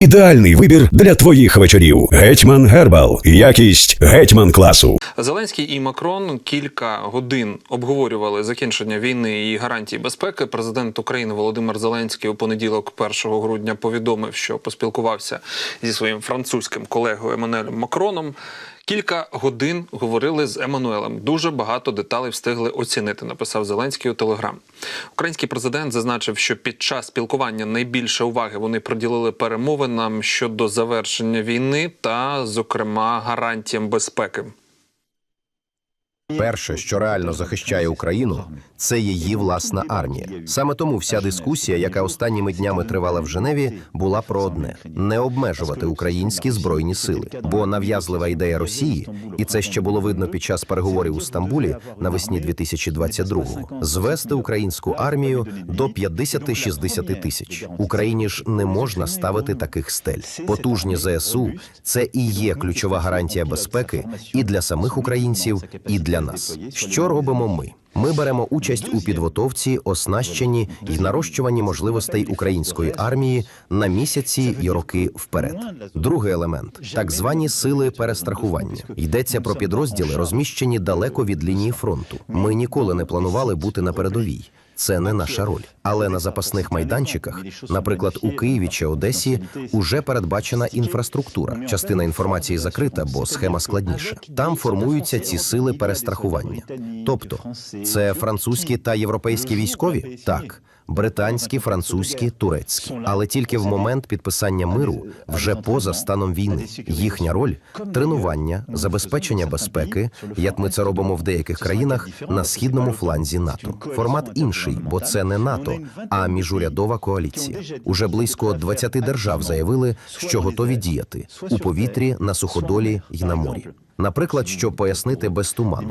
Ідеальний вибір для твоїх вечорів. Гетьман Гербал. Якість гетьман класу. Зеленський і Макрон кілька годин обговорювали закінчення війни і гарантії безпеки. Президент України Володимир Зеленський у понеділок, 1 грудня, повідомив, що поспілкувався зі своїм французьким колегою Еммануелем Макроном. Кілька годин говорили з Еммануелем. Дуже багато деталей встигли оцінити. Написав Зеленський у Телеграм. Український президент зазначив, що під час спілкування найбільше уваги вони приділили перемовинам щодо завершення війни та, зокрема, гарантіям безпеки. Перше, що реально захищає Україну, це її власна армія. Саме тому вся дискусія, яка останніми днями тривала в Женеві, була про одне: не обмежувати українські збройні сили. Бо нав'язлива ідея Росії, і це ще було видно під час переговорів у Стамбулі навесні 2022-го, звести українську армію до 50-60 тисяч. Україні ж не можна ставити таких стель. Потужні ЗСУ це і є ключова гарантія безпеки і для самих українців, і для нас. Що робимо ми? Ми беремо участь у підготовці, оснащенні і нарощуванні можливостей української армії на місяці і роки вперед. Другий елемент так звані сили перестрахування. Йдеться про підрозділи, розміщені далеко від лінії фронту. Ми ніколи не планували бути на передовій. Це не наша роль. Але на запасних майданчиках, наприклад, у Києві чи Одесі, уже передбачена інфраструктура. Частина інформації закрита, бо схема складніша. Там формуються ці сили перестрахування. Тобто, це французькі та європейські військові? Так. Британські, французькі, турецькі, але тільки в момент підписання миру, вже поза станом війни. Їхня роль тренування, забезпечення безпеки, як ми це робимо в деяких країнах на східному фланзі НАТО. Формат інший, бо це не НАТО, а міжурядова коаліція. Уже близько 20 держав заявили, що готові діяти у повітрі, на суходолі й на морі. Наприклад, щоб пояснити без туману,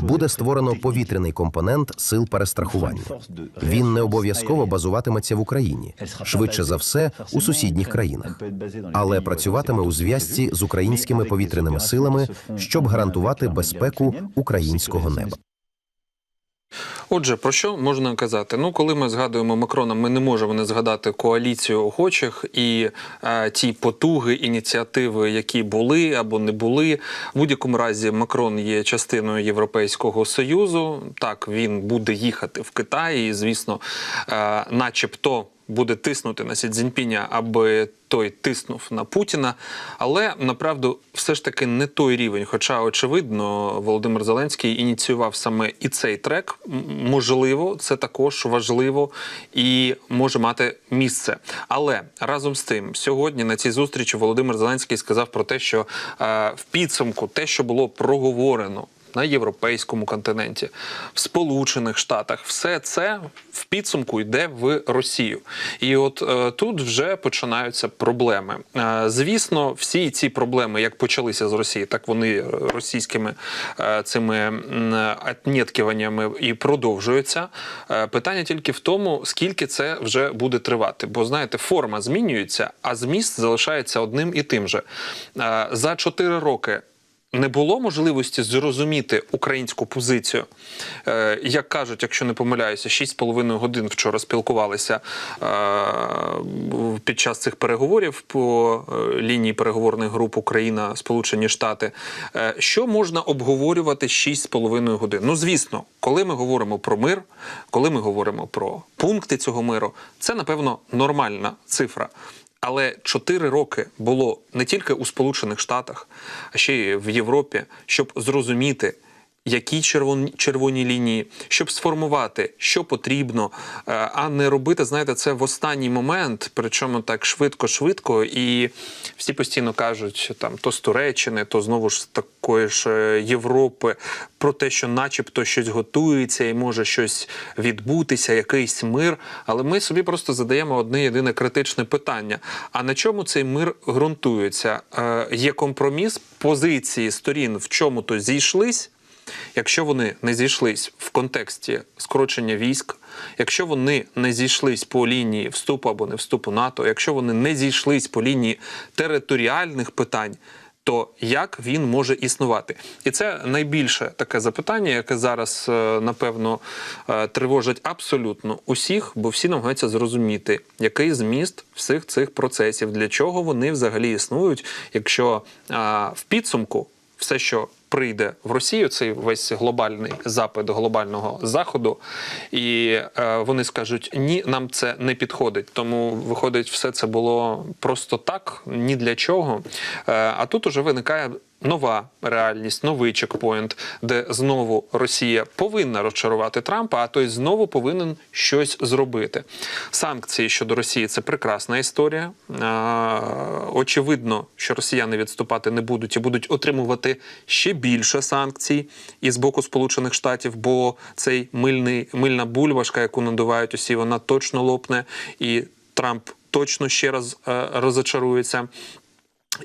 буде створено повітряний компонент сил перестрахування. Він не обов'язково базуватиметься в Україні, швидше за все у сусідніх країнах, але працюватиме у зв'язці з українськими повітряними силами, щоб гарантувати безпеку українського неба. Отже, про що можна казати? Ну, коли ми згадуємо Макрона, ми не можемо не згадати коаліцію охочих і е, ті потуги, ініціативи, які були або не були. В будь-якому разі Макрон є частиною Європейського союзу. Так, він буде їхати в Китай, і звісно, е, начебто. Буде тиснути на Сі Цзіньпіня, аби той тиснув на Путіна, але направду все ж таки не той рівень. Хоча, очевидно, Володимир Зеленський ініціював саме і цей трек. Можливо, це також важливо і може мати місце. Але разом з тим, сьогодні на цій зустрічі Володимир Зеленський сказав про те, що е, в підсумку те, що було проговорено на європейському континенті, в Сполучених Штатах, все це в підсумку йде в Росію. І от е, тут вже починаються проблеми. Е, звісно, всі ці проблеми, як почалися з Росії, так вони російськими е, цими м, і продовжуються. Е, питання тільки в тому, скільки це вже буде тривати. Бо знаєте, форма змінюється, а зміст залишається одним і тим же. Е, за 4 роки не було можливості зрозуміти українську позицію. Е, як кажуть, якщо не помиляюся, 6,5 годин вчора спілкувалися е, під час цих переговорів по е, лінії переговорних груп Україна, Сполучені Штати. Що можна обговорювати 6,5 годин? Ну, звісно, коли ми говоримо про мир, коли ми говоримо про пункти цього миру, це напевно нормальна цифра. Але 4 роки було не тільки у Сполучених Штатах, а ще й в Європі, щоб зрозуміти, які червоні, червоні лінії, щоб сформувати, що потрібно, е, а не робити, знаєте, це в останній момент, причому так швидко-швидко. І всі постійно кажуть, там то з Туреччини, то знову ж з такої ж е, Європи, про те, що начебто щось готується і може щось відбутися, якийсь мир. Але ми собі просто задаємо одне єдине критичне питання: а на чому цей мир ґрунтується? Е, Є компроміс, позиції сторін в чому-то зійшлись. Якщо вони не зійшлись в контексті скорочення військ, якщо вони не зійшлись по лінії вступу або не вступу НАТО, якщо вони не зійшлись по лінії територіальних питань, то як він може існувати? І це найбільше таке запитання, яке зараз е, напевно е, тривожить абсолютно усіх, бо всі намагаються зрозуміти, який зміст всіх цих процесів, для чого вони взагалі існують, якщо а, в підсумку все, що прийде в Росію, цей весь глобальний запит глобального заходу, і е, вони скажуть: ні, нам це не підходить. Тому виходить, все це було просто так, ні для чого. Е, а тут уже виникає. Нова реальність, новий чекпоінт, де знову Росія повинна розчарувати Трампа, а той знову повинен щось зробити. Санкції щодо Росії це прекрасна історія. Очевидно, що росіяни відступати не будуть і будуть отримувати ще більше санкцій із боку Сполучених Штатів, бо цей мильний мильна бульбашка, яку надувають усі, вона точно лопне, і Трамп точно ще раз е, розочарується.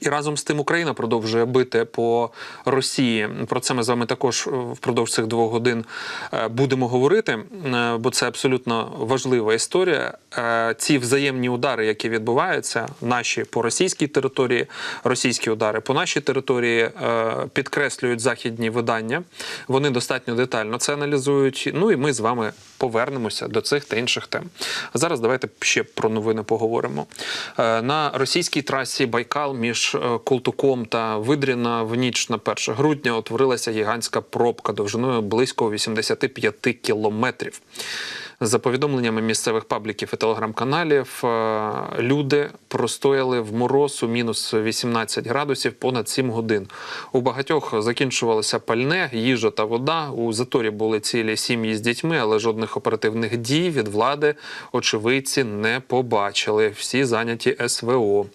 І разом з тим Україна продовжує бити по Росії. Про це ми з вами також е, впродовж цих двох годин е, будемо говорити, е, бо це абсолютно важлива історія. Е, Ці взаємні удари, які відбуваються, наші по російській території, російські удари по нашій території, е, підкреслюють західні видання. Вони достатньо детально це аналізують. Ну і ми з вами повернемося до цих та інших тем. А зараз давайте ще про новини поговоримо. Е, На російській трасі Байкал між Култуком та Видріна в ніч на 1 грудня утворилася гігантська пробка довжиною близько 85 кілометрів. За повідомленнями місцевих пабліків і телеграм-каналів, е, люди простояли в мороз у мінус 18 градусів понад 7 годин. У багатьох закінчувалося пальне, їжа та вода. У заторі були цілі сім'ї з дітьми, але жодних оперативних дій від влади очевидці не побачили. Всі зайняті СВО.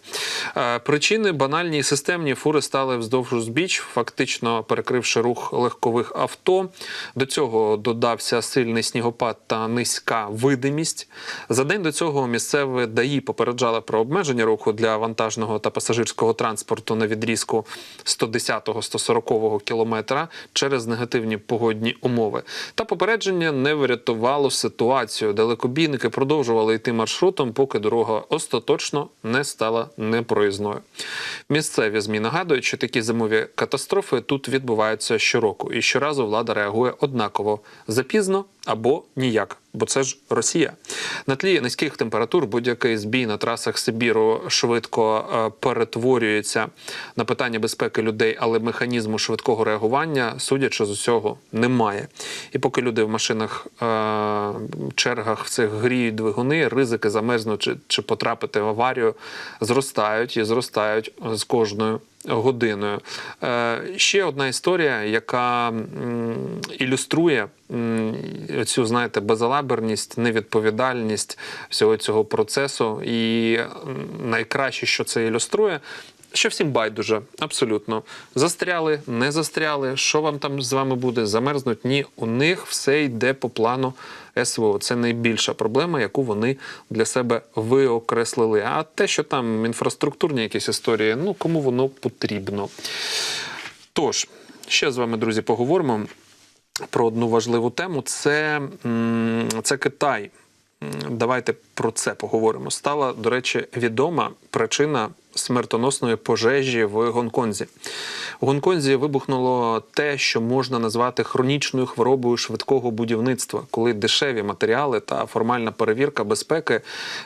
Е, Причини банальні і системні фури стали вздовж узбіч, фактично перекривши рух легкових авто. До цього додався сильний снігопад та низька видимість. За день до цього місцеве ДАІ попереджали про обмеження руху для вантажного та пасажирського транспорту на відрізку 110-140 кілометра через негативні погодні умови. Та попередження не врятувало ситуацію. Далекобійники продовжували йти маршрутом, поки дорога остаточно не стала непроїзною. Місцеві ЗМІ нагадують, що такі зимові катастрофи тут відбуваються щороку, і щоразу влада реагує однаково запізно або ніяк. Бо це ж Росія на тлі низьких температур будь-який збій на трасах Сибіру швидко е, перетворюється на питання безпеки людей, але механізму швидкого реагування, судячи з усього, немає. І поки люди в машинах е, чергах цих гріють двигуни, ризики замерзнути чи потрапити в аварію зростають і зростають з кожною годиною. Е, ще одна історія, яка ілюструє цю, знаєте, безалаберність, невідповідальність всього цього процесу. І найкраще, що це ілюструє. Що всім байдуже, абсолютно. Застряли, не застряли. Що вам там з вами буде? Замерзнуть? Ні, у них все йде по плану СВО. Це найбільша проблема, яку вони для себе виокреслили. А те, що там інфраструктурні якісь історії, ну кому воно потрібно. Тож, ще з вами, друзі, поговоримо про одну важливу тему. Це, це Китай. Давайте про це поговоримо. Стала, до речі, відома причина смертоносної пожежі в Гонконзі. У Гонконзі вибухнуло те, що можна назвати хронічною хворобою швидкого будівництва, коли дешеві матеріали та формальна перевірка безпеки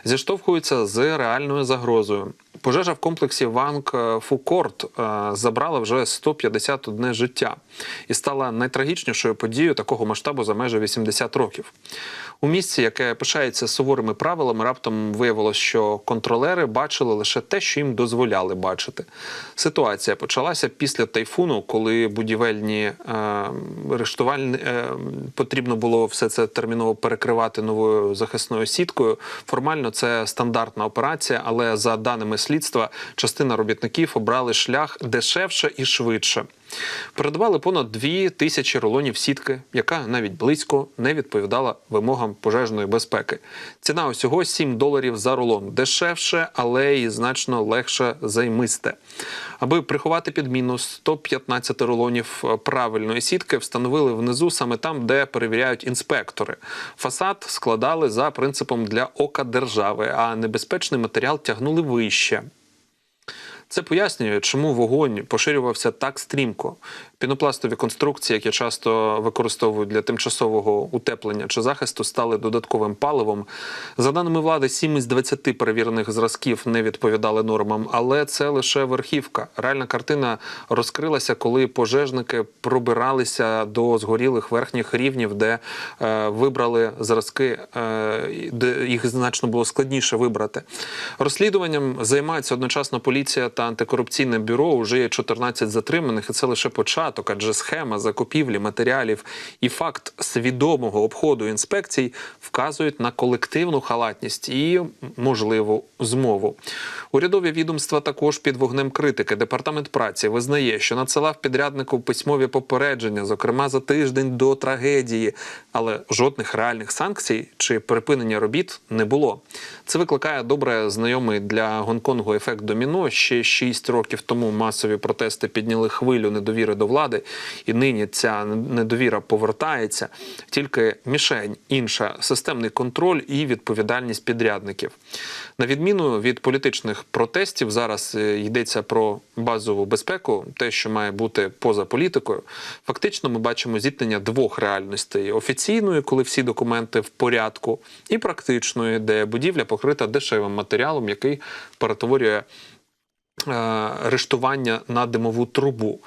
зіштовхуються з реальною загрозою. Пожежа в комплексі Ванг Фукорт е, забрала вже 151 життя і стала найтрагічнішою подією такого масштабу за майже 80 років. У місці, яке пишається суворими правилами, раптом виявилось, що контролери бачили лише те, що їм дозволяли бачити. Ситуація почалася після тайфуну, коли будівельні е, рештувальні е, потрібно було все це терміново перекривати новою захисною сіткою. Формально це стандартна операція, але за даними слідства, частина робітників обрали шлях дешевше і швидше. Передавали понад дві тисячі рулонів сітки, яка навіть близько не відповідала вимогам пожежної безпеки. Ціна усього 7 доларів за рулон. Дешевше, але і значно легше займисте. Аби приховати підміну 115 рулонів правильної сітки, встановили внизу саме там, де перевіряють інспектори. Фасад складали за принципом для ока держави, а небезпечний матеріал тягнули вище. Це пояснює, чому вогонь поширювався так стрімко. Пінопластові конструкції, які часто використовують для тимчасового утеплення чи захисту, стали додатковим паливом. За даними влади, 7 із 20 перевірених зразків не відповідали нормам, але це лише верхівка. Реальна картина розкрилася, коли пожежники пробиралися до згорілих верхніх рівнів, де е, вибрали зразки, е, де їх значно було складніше вибрати. Розслідуванням займаються одночасно поліція та антикорупційне бюро. Уже є 14 затриманих, і це лише початок, адже схема закупівлі матеріалів і факт свідомого обходу інспекцій вказують на колективну халатність і можливу змову. Урядові відомства також під вогнем критики. Департамент праці визнає, що надсилав підряднику письмові попередження, зокрема за тиждень до трагедії, але жодних реальних санкцій чи припинення робіт не було. Це викликає добре знайомий для Гонконгу ефект доміно. Ще 6 років тому масові протести підняли хвилю недовіри до влади, і нині ця недовіра повертається. Тільки мішень інша системний контроль і відповідальність підрядників. На відміну від політичних протестів, зараз е, йдеться про базову безпеку, те, що має бути поза політикою. Фактично, ми бачимо зіткнення двох реальностей: офіційної, коли всі документи в порядку, і практичної, де будівля покрита дешевим матеріалом, який перетворює е, рештування на димову трубу.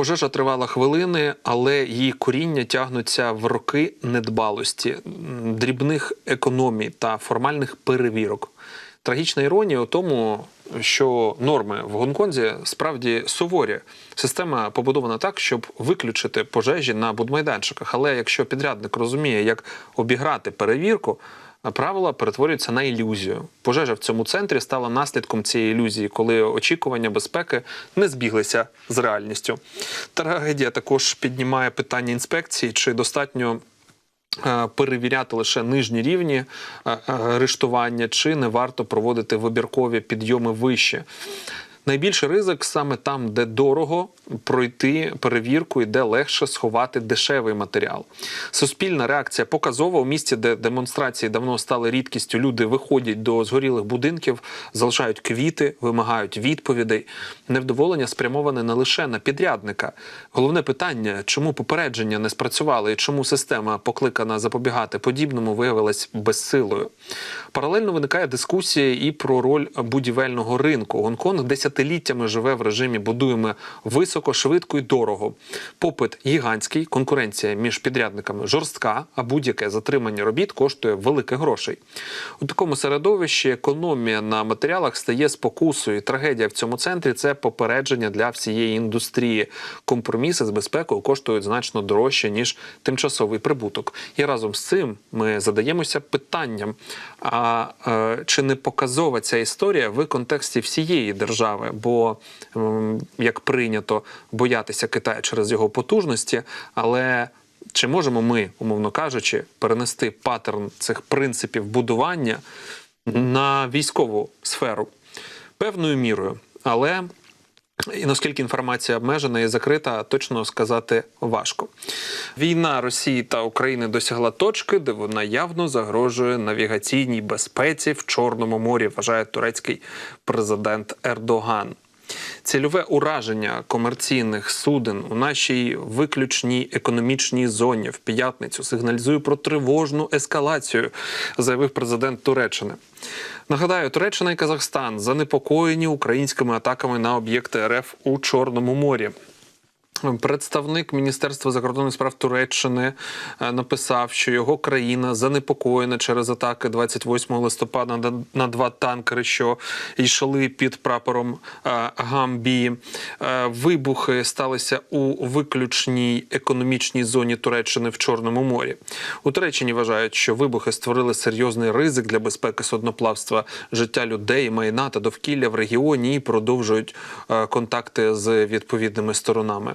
Пожежа тривала хвилини, але її коріння тягнуться в роки недбалості, дрібних економій та формальних перевірок. Трагічна іронія у тому, що норми в Гонконзі справді суворі. Система побудована так, щоб виключити пожежі на будмайданчиках. Але якщо підрядник розуміє, як обіграти перевірку, правила перетворюються на ілюзію. Пожежа в цьому центрі стала наслідком цієї ілюзії, коли очікування безпеки не збіглися з реальністю. Трагедія також піднімає питання інспекції, чи достатньо. е, Перевіряти лише нижні рівні е, е, арештування, чи не варто проводити вибіркові підйоми вище. Найбільший ризик саме там, де дорого пройти перевірку і де легше сховати дешевий матеріал. Суспільна реакція показова у місті, де демонстрації давно стали рідкістю. Люди виходять до згорілих будинків, залишають квіти, вимагають відповідей. Невдоволення спрямоване не лише на підрядника. Головне питання, чому попередження не спрацювали і чому система, покликана запобігати подібному, виявилась безсилою. Паралельно виникає дискусія і про роль будівельного ринку. Гонконг десятиліттями живе в режимі будуємо високо, швидко і дорого. Попит гігантський, конкуренція між підрядниками жорстка, а будь-яке затримання робіт коштує великих грошей. У такому середовищі економія на матеріалах стає спокусою. Трагедія в цьому центрі це попередження для всієї індустрії. Компроміси з безпекою коштують значно дорожче ніж тимчасовий прибуток. І разом з цим ми задаємося питанням: а е, чи не показова ця історія в контексті всієї держави? Бо ем, як прийнято боятися Китаю через його потужності, але чи можемо ми, умовно кажучи, перенести паттерн цих принципів будування на військову сферу? Певною мірою, але і наскільки інформація обмежена і закрита, точно сказати важко. Війна Росії та України досягла точки, де вона явно загрожує навігаційній безпеці в Чорному морі, вважає турецький президент Ердоган. Цільове ураження комерційних суден у нашій виключній економічній зоні в п'ятницю сигналізує про тривожну ескалацію, заявив президент Туреччини. Нагадаю, Туреччина і Казахстан занепокоєні українськими атаками на об'єкти РФ у Чорному морі. Представник Міністерства закордонних справ Туреччини е, написав, що його країна занепокоєна через атаки 28 листопада на- два танкери, що йшли під прапором е, Гамбії. Е, Вибухи сталися у виключній економічній зоні Туреччини в Чорному морі. У Туреччині вважають, що вибухи створили серйозний ризик для безпеки судноплавства, життя людей, майна та довкілля в регіоні і продовжують контакти з відповідними сторонами.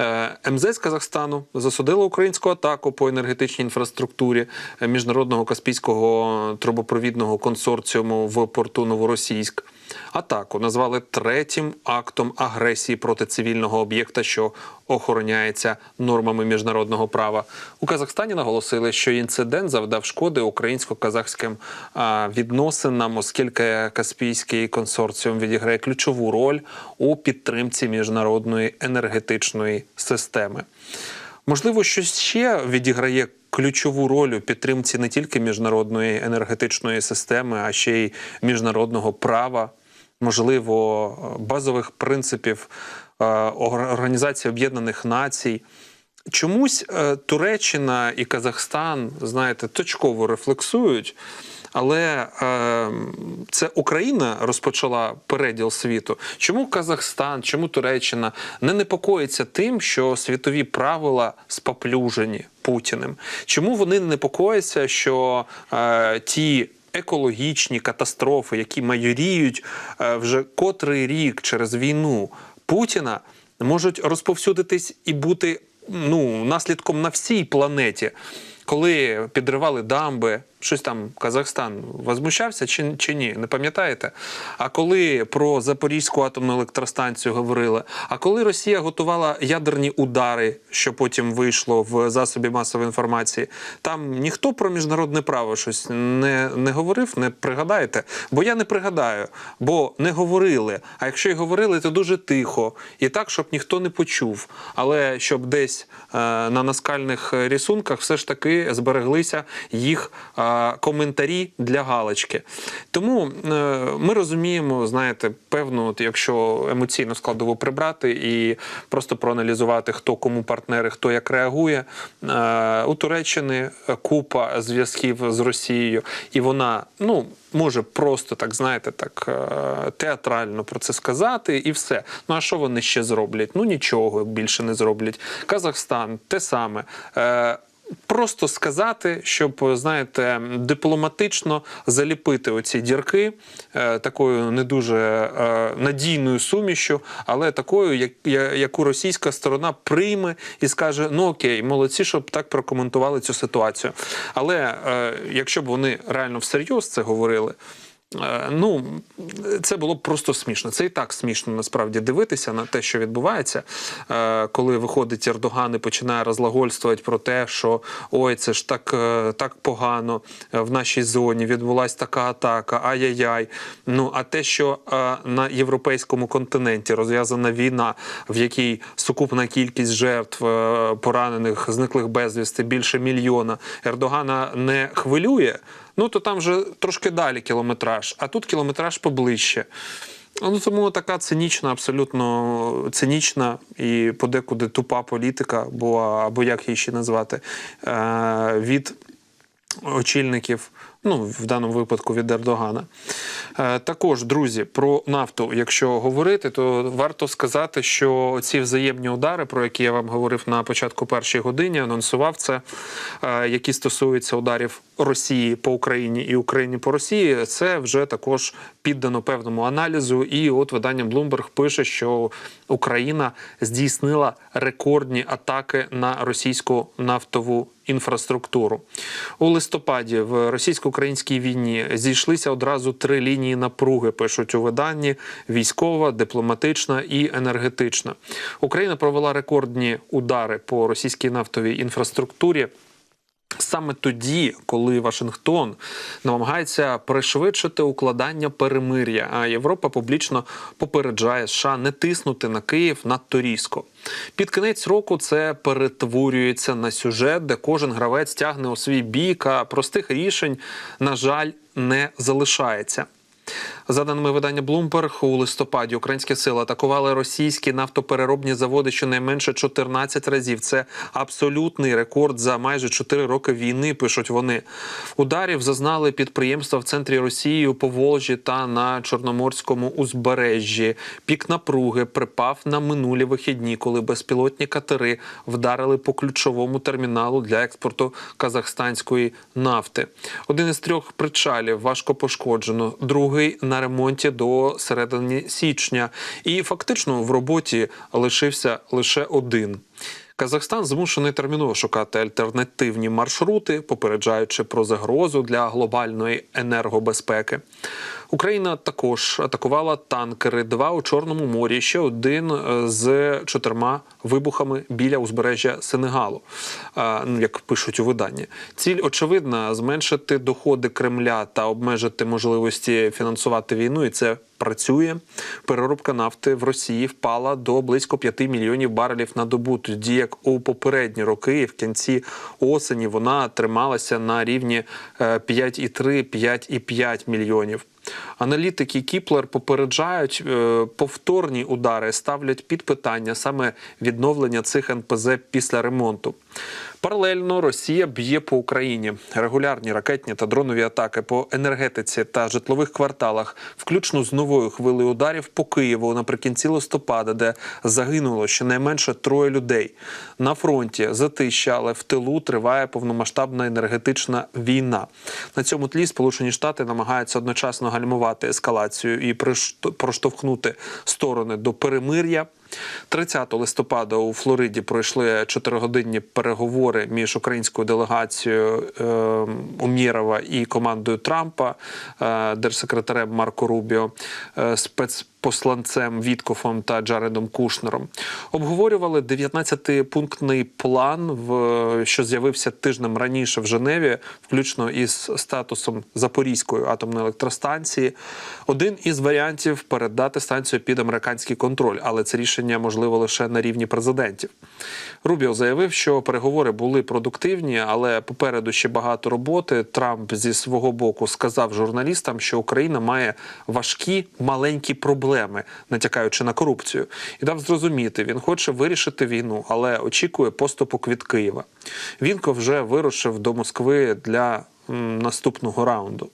Е, МЗС Казахстану засудило українську атаку по енергетичній інфраструктурі е, міжнародного каспійського трубопровідного консорціуму в порту Новоросійськ. Атаку назвали третім актом агресії проти цивільного об'єкта, що охороняється нормами міжнародного права. У Казахстані наголосили, що інцидент завдав шкоди українсько-казахським відносинам, оскільки Каспійський консорціум відіграє ключову роль у підтримці міжнародної енергетичної системи. Можливо, щось ще відіграє ключову роль у підтримці не тільки міжнародної енергетичної системи, а ще й міжнародного права, можливо, базових принципів е, Організації Об'єднаних Націй. Чомусь е, Туреччина і Казахстан, знаєте, точково рефлексують. Але е, це Україна розпочала переділ світу. Чому Казахстан, чому Туреччина не непокоїться тим, що світові правила споплюжені Путіним? Чому вони не непокояться, що е, ті екологічні катастрофи, які майоріють е, вже котрий рік через війну Путіна, можуть розповсюдитись і бути ну, наслідком на всій планеті? Коли підривали дамби, щось там Казахстан возмущався чи, чи ні, не пам'ятаєте? А коли про Запорізьку атомну електростанцію говорили, а коли Росія готувала ядерні удари, що потім вийшло в засобі масової інформації, там ніхто про міжнародне право щось не, не говорив, не пригадаєте? Бо я не пригадаю, бо не говорили. А якщо й говорили, то дуже тихо і так, щоб ніхто не почув. Але щоб десь е, на наскальних рисунках все ж таки збереглися їх е, коментарі для галочки. Тому е, ми розуміємо, знаєте, певно, от якщо емоційно складово прибрати і просто проаналізувати, хто кому партнери, хто як реагує. Е, у Туреччини купа зв'язків з Росією, і вона ну. Може просто так, знаєте, так е, театрально про це сказати, і все. Ну а що вони ще зроблять? Ну нічого більше не зроблять. Казахстан те саме. Просто сказати, щоб знаєте, дипломатично заліпити оці дірки е, такою не дуже е, надійною сумішю, але такою, як, я- яку російська сторона прийме і скаже: ну окей, молодці, щоб так прокоментували цю ситуацію. Але е, якщо б вони реально всерйоз це говорили. Е, Ну, це було просто смішно. Це і так смішно насправді дивитися на те, що відбувається, Е, коли виходить Ердоган і починає розлагольствувати про те, що ой, це ж так, е, так погано в нашій зоні відбулася така атака, ай-яй-яй. Ну а те, що на європейському континенті розв'язана війна, в якій сукупна кількість жертв поранених, зниклих безвісти більше мільйона, Ердогана не хвилює. Ну то там вже трошки далі кілометраж, а тут кілометраж поближче. Ну тому така цинічна, абсолютно цинічна і подекуди тупа політика була, або як її ще назвати, е, від очільників, ну в даному випадку від Ердогана. Е, Також, друзі, про нафту, якщо говорити, то варто сказати, що ці взаємні удари, про які я вам говорив на початку першої години, анонсував це, е, які стосуються ударів Росії по Україні і Україні по Росії, це вже також піддано певному аналізу. І от видання Bloomberg пише, що Україна здійснила рекордні атаки на російську нафтову інфраструктуру. У листопаді в російсько-українській війні зійшлися одразу три лінії напруги, пишуть у виданні: військова, дипломатична і енергетична. Україна провела рекордні удари по російській нафтовій інфраструктурі. Саме тоді, коли Вашингтон намагається пришвидшити укладання перемир'я, а Європа публічно попереджає США не тиснути на Київ надто різко. Під кінець року це перетворюється на сюжет, де кожен гравець тягне у свій бік, а простих рішень, на жаль, не залишається. За даними видання Bloomberg, у листопаді українські сили атакували російські нафтопереробні заводи щонайменше 14 разів. Це абсолютний рекорд за майже 4 роки війни. Пишуть вони. Ударів зазнали підприємства в центрі Росії у Поволжі та на Чорноморському узбережжі. Пік напруги припав на минулі вихідні, коли безпілотні катери вдарили по ключовому терміналу для експорту казахстанської нафти. Один із трьох причалів важко пошкоджено, другий на на ремонті до середини січня, і фактично в роботі лишився лише один. Казахстан змушений терміново шукати альтернативні маршрути, попереджаючи про загрозу для глобальної енергобезпеки. Україна також атакувала танкери два у Чорному морі. Ще один е, з чотирма вибухами біля узбережжя Сенегалу, е, як пишуть у виданні. Ціль очевидна зменшити доходи Кремля та обмежити можливості фінансувати війну, і це працює. Переробка нафти в Росії впала до близько 5 мільйонів барелів на добу, тоді як у попередні роки, в кінці осені, вона трималася на рівні е, 5,3-5,5 мільйонів. Аналітики Кіплер попереджають, е, повторні удари ставлять під питання саме відновлення цих НПЗ після ремонту. Паралельно Росія б'є по Україні. Регулярні ракетні та дронові атаки по енергетиці та житлових кварталах, включно з новою хвилею ударів по Києву наприкінці листопада, де загинуло щонайменше троє людей. На фронті затища, але в тилу триває повномасштабна енергетична війна. На цьому тлі Сполучені Штати намагаються одночасно гальмувати ескалацію і проштовхнути сторони до перемир'я. 30 листопада у Флориді пройшли чотиригодинні переговори між українською делегацією е, Умєрова і командою Трампа, е, держсекретарем Марко Рубіо, е, спецпосланцем Віткофом та Джаредом Кушнером. Обговорювали 19-пунктний план, в, що з'явився тижнем раніше в Женеві, включно із статусом Запорізької атомної електростанції. Один із варіантів передати станцію під американський контроль, але це рішення можливо лише на рівні президентів. Рубіо заявив, що переговори були продуктивні, але попереду ще багато роботи. Трамп зі свого боку сказав журналістам, що Україна має важкі маленькі проблеми, натякаючи на корупцію, і дав зрозуміти, він хоче вирішити війну, але очікує поступок від Києва. Вінко вже вирушив до Москви для наступного раунду.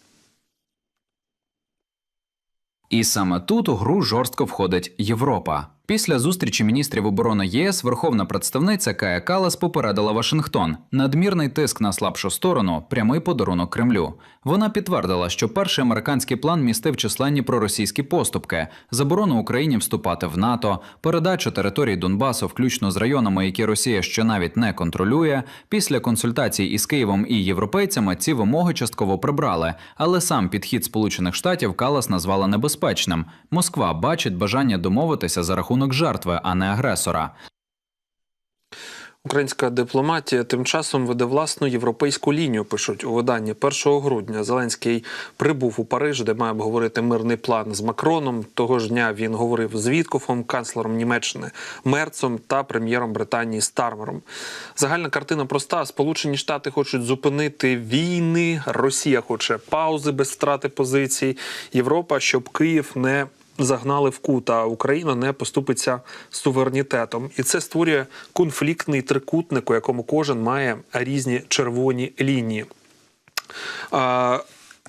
І саме тут у гру жорстко входить Європа. Після зустрічі міністрів оборони ЄС верховна представниця Кая Калас попередила Вашингтон. Надмірний тиск на слабшу сторону прямий подарунок Кремлю. Вона підтвердила, що перший американський план містив численні проросійські поступки, заборону Україні вступати в НАТО, передачу територій Донбасу, включно з районами, які Росія ще навіть не контролює. Після консультацій із Києвом і європейцями ці вимоги частково прибрали, але сам підхід Сполучених Штатів Калас назвала небезпечним. Москва бачить бажання домовитися за рахунок жертви, а не агресора. Українська дипломатія тим часом веде власну європейську лінію. Пишуть у виданні 1 грудня. Зеленський прибув у Париж, де має обговорити мирний план з Макроном. Того ж дня він говорив з Віткофом, канцлером Німеччини Мерцом та прем'єром Британії Стармером. Загальна картина проста: Сполучені Штати хочуть зупинити війни. Росія хоче паузи без втрати позицій. Європа, щоб Київ не загнали в кут, а Україна не поступиться суверенітетом. І це створює конфліктний трикутник, у якому кожен має різні червоні лінії.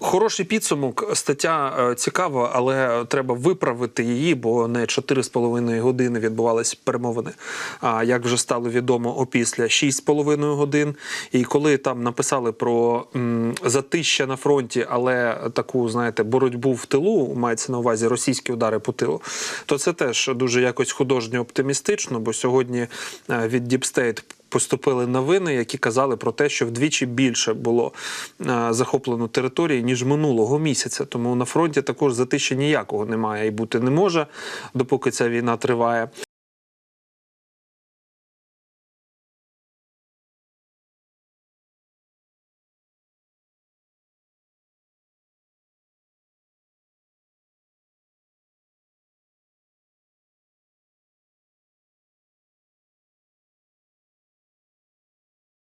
Хороший підсумок, стаття е, цікава, але треба виправити її, бо не 4,5 години відбувалися перемовини. А як вже стало відомо, опісля 6,5 годин. І коли там написали про м, затища на фронті, але таку, знаєте, боротьбу в тилу, мається на увазі російські удари по тилу, то це теж дуже якось художньо оптимістично, бо сьогодні е, від State поступили новини, які казали про те, що вдвічі більше було е, захоплено території ніж минулого місяця. Тому на фронті також затиші ніякого немає і бути не може, допоки ця війна триває.